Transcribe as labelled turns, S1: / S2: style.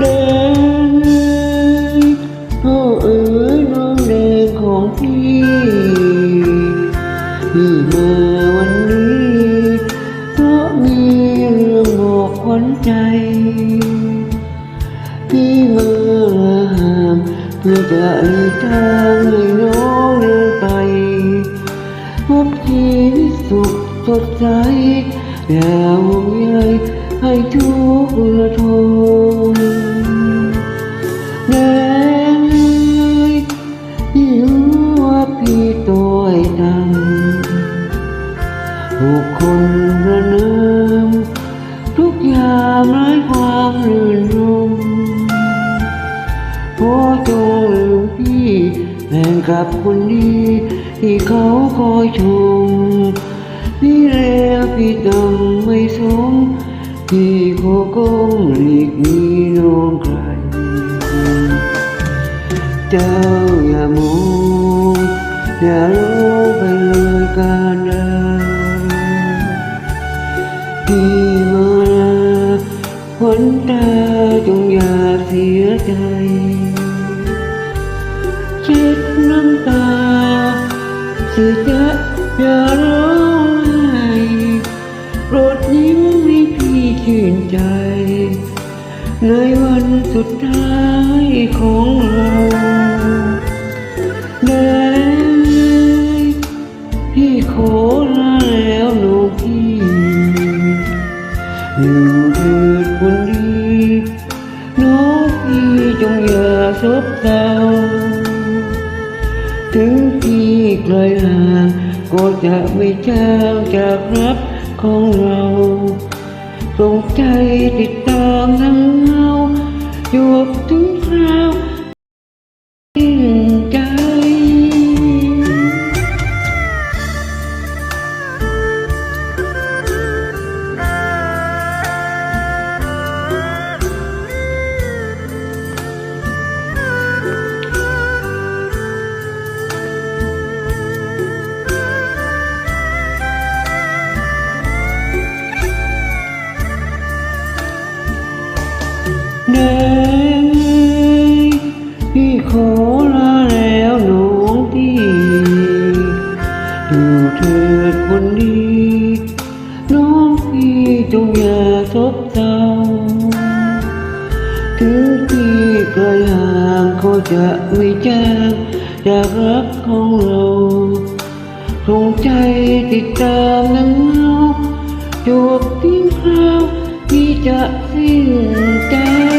S1: แดงโอ้เอ๋ยน้องแดงของพี่พี่มาวันนี้เพราะมีเรื่องบอกขวัญใจพี่มาหามเพื่อจะหลีทางให้น้องเดินไปพบชีวิตสุขสดใสอย่าห่วงใย ให้ทุกข์ระทมแดงเอ้ยพี่ว่าพี่ตัวไอ้ดำทุกคนระเนิมทุกอย่างไร้ความรื่นรมโอ้จงลืมพี่แบ่งกับคนดีที่เขาคอยชมพี่เลวพี่ดำไม่สม พี่ขอก้มหลีกนีน้องใคร เจ้าอย่ามองอย่าลงไปเลยการเดินพี่มาหนตาจงอย่าเสียใจเช็ดน้ำตาสิจะอย่า ใจ ในวันสุดท้ายของเราแดงพี่ขอลาแล้วน้องพี่อยู่เถิดคนดีน้องพี่จงอย่าซบเศร้าถึงที่ไกลห่างก็จะไม่จางจากรักของเรา ส่งใจติด ลาแล้วน้องที่ดูเถิดคนดีน้องพี่จงอย่าซบเศร้าถึงที่ไกลห่างก็จะไม่จางจากรักของเราส่งใจติดตามน้ำเงาจบทิ้งคราวที่จะสิ้นใจ